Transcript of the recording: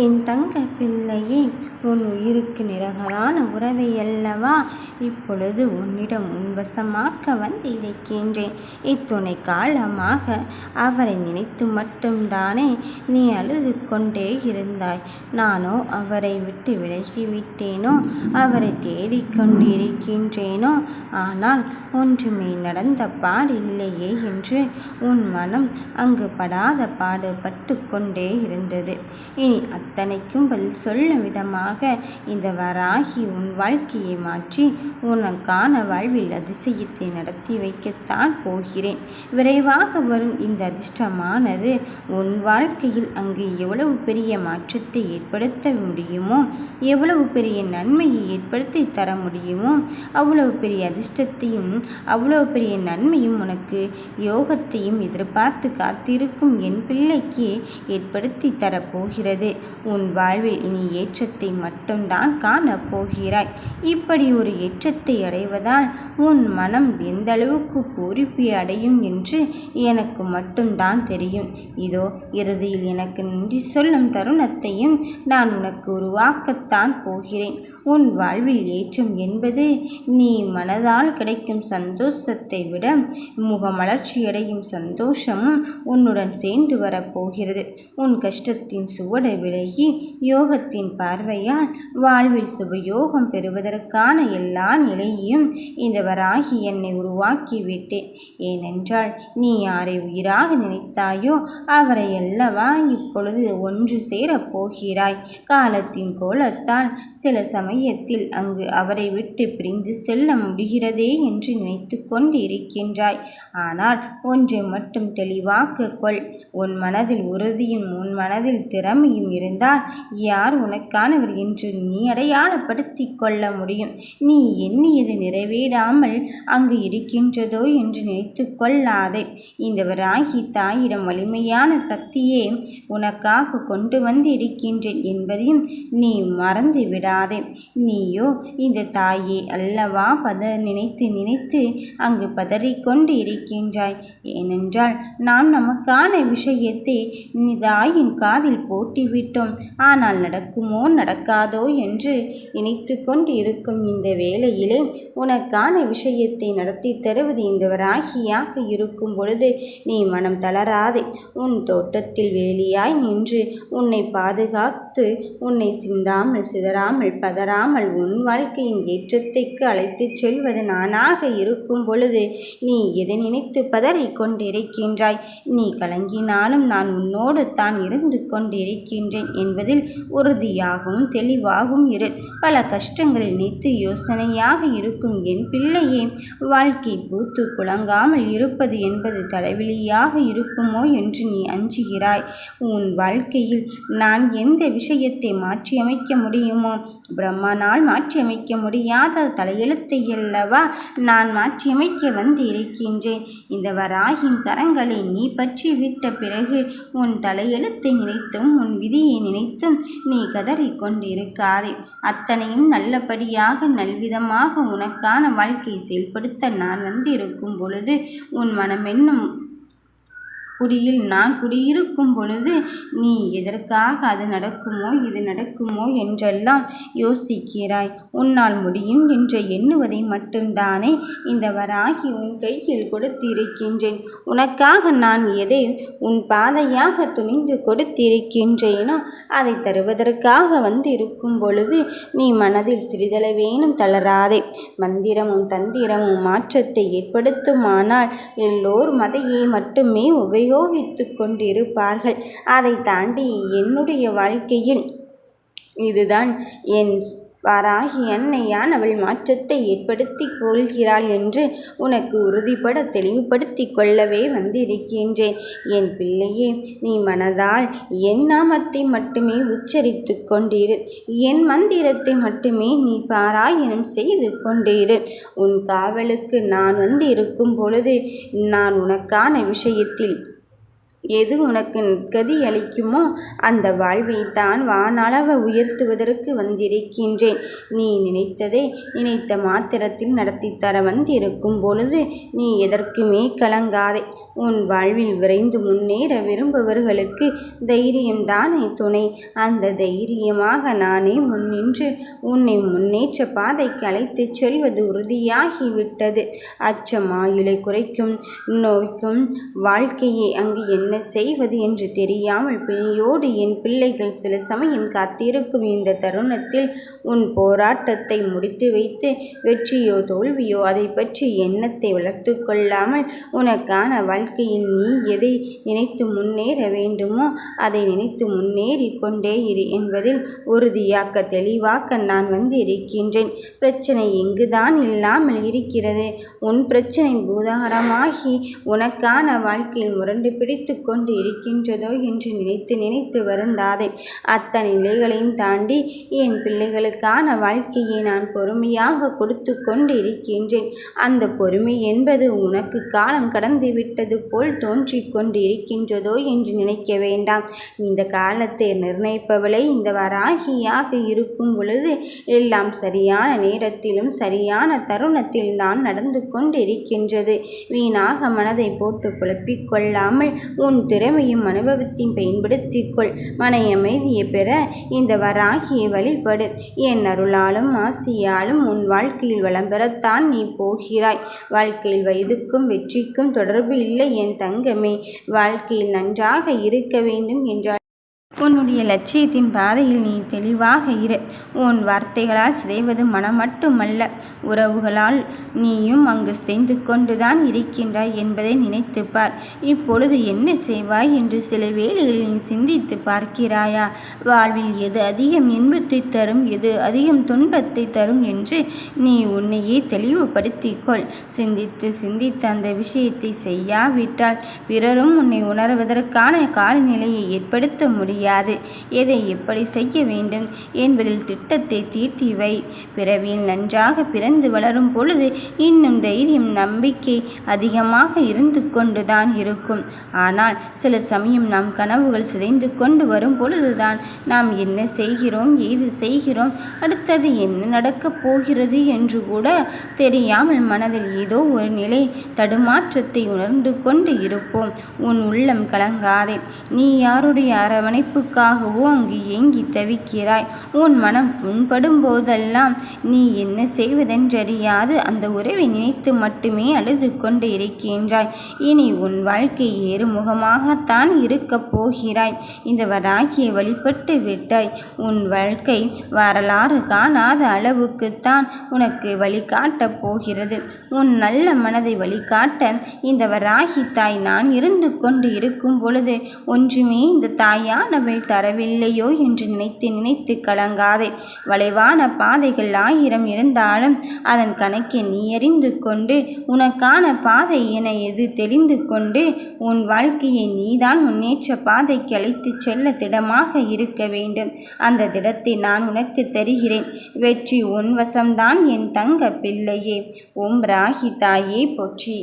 என் தங்க பிள்ளையே உன் உயிருக்கு நிரகரான உறவை அல்லவா? இப்பொழுது உன்னிடம் உன்வசமாக்க வந்து இருக்கின்றேன். இத்துணை காலமாக அவரை நினைத்து மட்டும்தானே நீ அழுது கொண்டே இருந்தாய். நானோ அவரை விட்டு விலகிவிட்டேனோ? அவரை தேடிக்கொண்டிருக்கின்றேனோ ஆனால் ஒன்றுமே நடந்த பாடில்லையே என்று உன் மனம் அங்கு படாத பாடு பட்டு கொண்டே இருந்தது. இனி அத்தனைக்கும் பதில் சொல்லும் விதமாக இந்த வராகி உன் வாழ்க்கையை மாற்றி உனக்கான வாழ்வில் அதிசயத்தை நடத்தி வைக்கத்தான் போகிறேன். விரைவாக வரும் இந்த அதிர்ஷ்டமானது உன் வாழ்க்கையில் அங்கு எவ்வளவு பெரிய மாற்றத்தை ஏற்படுத்த முடியுமோ எவ்வளவு பெரிய நன்மையை ஏற்படுத்தி தர முடியுமோ அவ்வளவு பெரிய அதிர்ஷ்டத்தையும் அவ்வளவு பெரிய நன்மையும் உனக்கு யோகத்தையும் எதிர்பார்த்து காத்திருக்கும் என் பிள்ளைக்கு ஏற்படுத்தி தரப்போகிறது. உன் வாழ்வில் இனி ஏற்றத்தை மட்டும்தான் காணப் போகிறாய் இப்படி ஒரு ஏற்றத்தை அடைவதால் உன் மனம் எந்த அளவுக்கு அடையும் என்று எனக்கு மட்டும்தான் தெரியும். இதோ இறுதியில் எனக்கு நன்றி சொல்லும் தருணத்தையும் நான் உனக்கு உருவாக்கத்தான் போகிறேன். உன் வாழ்வில் ஏற்றம் என்பது நீ மனதால் கிடைக்கும் சந்தோஷத்தை விட முகமலர்ச்சியடையும் சந்தோஷமும் உன்னுடன் சேர்ந்து வரப்போகிறது. உன் கஷ்டத்தின் சுவடை விலகி யோகத்தின் பார்வையால் வாழ்வில் சுபயோகம் பெறுவதற்கான எல்லா நிலையையும் இந்த வராகி என்னை உருவாக்கி விட்டேன் ஏனென்றால் நீ யாரை உயிராக நினைத்தாயோ அவரை அல்லவா இப்பொழுது ஒன்று சேரப் போகிறாய். காலத்தின் கோலத்தால் சில சமயத்தில் அங்கு அவரை விட்டு பிரிந்து செல்ல முடிகிறதே என்று நினைத்து கொண்டு இருக்கின்றாய். ஆனால் ஒன்றை மட்டும் தெளிவாக்க கொள். உன் மனதில் உறுதியும் உன் மனதில் திறமையும் இருந்தால் யார் உனக்கானவர் என்று நீ அடையாளப்படுத்தி கொள்ள முடியும். நீ எண்ணியது நிறைவேறாமல் அங்கு இருக்கின்றதோ என்று நினைத்து கொள்ளாதே. இந்த வராகி தாயிடம் வலிமையான சக்தியே உனக்காக கொண்டு வந்து இருக்கின்றேன் என்பதையும் நீ மறந்து விடாதே. நீயோ இந்த தாயே அல்லவா பத நினைத்து நினைத்து அங்கு பதறிக்கொண்டு இருக்கின்றாய். ஏனென்றால் நாம் நமக்கான விஷயத்தை தாயின் காதில் போட்டிவிட்டு போட்டிவிட்டோம் ஆனால் நடக்குமோ நடக்காதோ என்று நினைத்து கொண்டு இருக்கும் இந்த வேளையிலே உனக்கான விஷயத்தை நடத்தி தருவது இந்த வராகியாக இருக்கும் பொழுது நீ மனம் தளராதே. உன் தோட்டத்தில் வேலியாய் நின்று உன்னை பாதுகாத்து உன்னை சிந்தாமல் சிதறாமல் பதறாமல் உன் வாழ்க்கையின் ஏற்றத்தைக்கு அழைத்துச் செல்வது நானாக இருக்கும் பொழுது நீ எதை நினைத்து பதறிக் கொண்டிருக்கின்றாய்? நீ கலங்கினாலும் நான் உன்னோடு தான் இருந்து கொண்டிருக்கின்றேன். என்பதில் உறுதியாகவும் தெளிவாகவும் இரு. பல கஷ்டங்களை நினைத்து யோசனையாக இருக்கும் என் பிள்ளையே வாழ்க்கை பூத்து குழங்காமல் இருப்பது என்பது தலைவிலியாக இருக்குமோ என்று நீ அஞ்சுகிறாய். உன் வாழ்க்கையில் நான் எந்த விஷயத்தை மாற்றியமைக்க முடியுமோ பிரம்மனால் மாற்றியமைக்க முடியாத தலையெழுத்தை அல்லவா நான் மாற்றியமைக்க வந்து இருக்கின்றேன். இந்த வராகின் கரங்களை நீ பற்றி விட்ட பிறகு உன் தலையெழுத்தை நினைத்தும் உன் விதியை நினைத்தும் நீ கதறிக் கொண்டிருக்காதே. அத்தனையும் நல்லபடியாக நல்விதமாக உனக்கான வாழ்க்கையை செயல்படுத்த நான் வந்திருக்கும் பொழுது உன் மனமென்னும் குடியில் நான் குடியிருக்கும் பொழுது நீ எதற்காக அது நடக்குமோ இது நடக்குமோ என்றெல்லாம் யோசிக்கிறாய். உன்னால் முடியும் என்று எண்ணுவதை மட்டும்தானே இந்த வராகி உன் கையில் கொடுத்திருக்கின்றேன். உனக்காக நான் எதை உன் பாதையாக துணிந்து கொடுத்திருக்கின்றேனோ அதை தருவதற்காக வந்து இருக்கும் பொழுது நீ மனதில் சிறிதளவேனும் தளராதே. மந்திரமும் தந்திரமும் மாற்றத்தை ஏற்படுத்துமானால் எல்லோரும் அதையே மட்டுமே உபயோக பிரயோகித்து கொண்டிருப்பார்கள். அதை தாண்டி என்னுடைய வாழ்க்கையில் இதுதான். என் வாராகி அன்னையானவள் மாற்றத்தை ஏற்படுத்தி கொள்கிறாள் என்று உனக்கு உறுதிபட தெளிவுபடுத்தி கொள்ளவே வந்திருக்கின்றேன். என் பிள்ளையே நீ மனதால் என் நாமத்தை மட்டுமே உச்சரித்து கொண்டிரு. என் மந்திரத்தை மட்டுமே நீ பாராயணம் செய்து கொண்டிரு. உன் காவலுக்கு நான் வந்து இருக்கும் பொழுது நான் உனக்கான விஷயத்தில் எது உனக்கு கதி அளிக்குமோ அந்த வாழ்வை தான் வானளவை உயர்த்துவதற்கு வந்திருக்கின்றேன். நீ நினைத்ததை நினைத்த மாத்திரத்தில் நடத்தித்தர வந்திருக்கும் பொழுது நீ எதற்குமே கலங்காதே. உன் வாழ்வில் விரைந்து முன்னேற விரும்புபவர்களுக்கு தைரியம்தானே துணை. அந்த தைரியமாக நானே முன்னின்று உன்னை முன்னேற்ற பாதைக்கு அழைத்துச் செல்வது உறுதியாகிவிட்டது. அச்சம் ஆயுளை குறைக்கும் நோய்க்கும் வாழ்க்கையை அங்கு என்ன செய்வது என்று தெரியாமல் பிணியோடு என் பிள்ளைகள் சில சமயம் காத்திருக்கும் இந்த தருணத்தில் உன் போராட்டத்தை முடித்து வைத்து வெற்றியோ தோல்வியோ அதை பற்றி எண்ணத்தை வளர்த்து கொள்ளாமல் உனக்கான வாழ்க்கையில் நீ எதை நினைத்து முன்னேற வேண்டுமோ அதை நினைத்து முன்னேறி கொண்டே இரு என்பதில் உறுதியாக்க தெளிவாக்க நான் வந்து இருக்கின்றேன் பிரச்சனை எங்குதான் இல்லாமல் இருக்கிறது? உன் பிரச்சனை பூதாகரமாகி உனக்கான வாழ்க்கையில் முரண்டு பிடித்து கொண்டு இருக்கின்றதோ என்று நினைத்து நினைத்து வருந்தாதே. அத்தனை நிலைகளையும் தாண்டி என் பிள்ளைகளுக்கான வாழ்க்கையை நான் பொறுமையாக கொடுத்து கொண்டு இருக்கின்றேன். அந்த பொறுமை என்பது உனக்கு காலம் கடந்து விட்டது போல் தோன்றிக் கொண்டு இருக்கின்றதோ என்று நினைக்க வேண்டாம். இந்த காலத்தை நிர்ணயிப்பவளை இந்த வராகியாக இருக்கும் பொழுது எல்லாம் சரியான நேரத்திலும் சரியான தருணத்தில் தான் நடந்து கொண்டு இருக்கின்றது. வீணாக மனதை போட்டு குழப்பிக் கொள்ளாமல் உன் திறமையும் அனுபவத்தையும் பயன்படுத்திக்கொள். மன அமைதியை பெற இந்த வராகியை வழிபடு. என் அருளாலும் ஆசியாலும் உன் வாழ்க்கையில் வளம் பெறத்தான் நீ போகிறாய். வாழ்க்கையில் வயதுக்கும் வெற்றிக்கும் தொடர்பு இல்லை என் தங்கமே. வாழ்க்கையில் நன்றாக இருக்க வேண்டும் என்றால் உன்னுடைய லட்சியத்தின் பாதையில் நீ தெளிவாக இரு. உன் வார்த்தைகளால் சிதைவது மனம் மட்டுமல்ல. உறவுகளால் நீயும் அங்கு சிதைந்து கொண்டுதான் இருக்கின்றாய் என்பதை நினைத்துப்பார் இப்பொழுது என்ன செய்வாய் என்று சில வேளைகளில் நீ சிந்தித்து பார்க்கிறாயா? வாழ்வில் எது அதிகம் இன்பத்தை தரும் எது அதிகம் துன்பத்தை தரும் என்று நீ உன்னையே தெளிவுபடுத்திக்கொள் சிந்தித்து சிந்தித்து அந்த விஷயத்தை செய்யாவிட்டால் பிறரும் உன்னை உணர்வதற்கான காலநிலையை ஏற்படுத்த முடியாது. முடியாது எதை எப்படி செய்ய வேண்டும் என்பதில் திட்டத்தை தீட்டி வை. பிறவியில் நன்றாக பிறந்து வளரும் பொழுது இன்னும் தைரியம் நம்பிக்கை அதிகமாக இருந்து கொண்டுதான் இருக்கும். ஆனால் சில சமயம் நாம் கனவுகள் சிதைந்து கொண்டு வரும் பொழுதுதான் நாம் என்ன செய்கிறோம் ஏது செய்கிறோம் அடுத்தது என்ன நடக்கப் போகிறது என்று கூட தெரியாமல் மனதில் ஏதோ ஒரு நிலை தடுமாற்றத்தை உணர்ந்து கொண்டு இருப்போம். உன் உள்ளம் கலங்காதே. நீ யாருடைய அரவணைப்பு நட்புக்காகவோ அங்கு ஏங்கி தவிக்கிறாய். உன் மனம் புண்படும் போதெல்லாம் நீ என்ன செய்வதென்றறியாது. அந்த உறவை நினைத்து மட்டுமே அழுது கொண்டு இருக்கின்றாய். இனி உன் வாழ்க்கை ஏறுமுகமாகத்தான் இருக்கப் போகிறாய். இந்த வராகியை வழிபட்டு விட்டாய். உன் வாழ்க்கை வரலாறு காணாத அளவுக்குத்தான் உனக்கு வழிகாட்டப் போகிறது. உன் நல்ல மனதை வழிகாட்ட இந்த வராகி தாய் நான் இருந்து கொண்டு இருக்கும் பொழுது ஒன்றுமே இந்த தாயான அவள் தரவில்லையோ என்று நினைத்து நினைத்து கலங்காதே. வளைவான பாதைகள் ஆயிரம் இருந்தாலும் அதன் கணக்கை நீ அறிந்து கொண்டு உனக்கான பாதை என எது தெரிந்து கொண்டு உன் வாழ்க்கையை நீதான் முன்னேற்ற பாதைக்கு அழைத்து செல்ல திடமாக இருக்க வேண்டும். அந்த திடத்தை நான் உனக்கு தருகிறேன். வெற்றி உன் வசம்தான் என் தங்க பிள்ளையே. ஓம் ராகி தாயே போற்றி.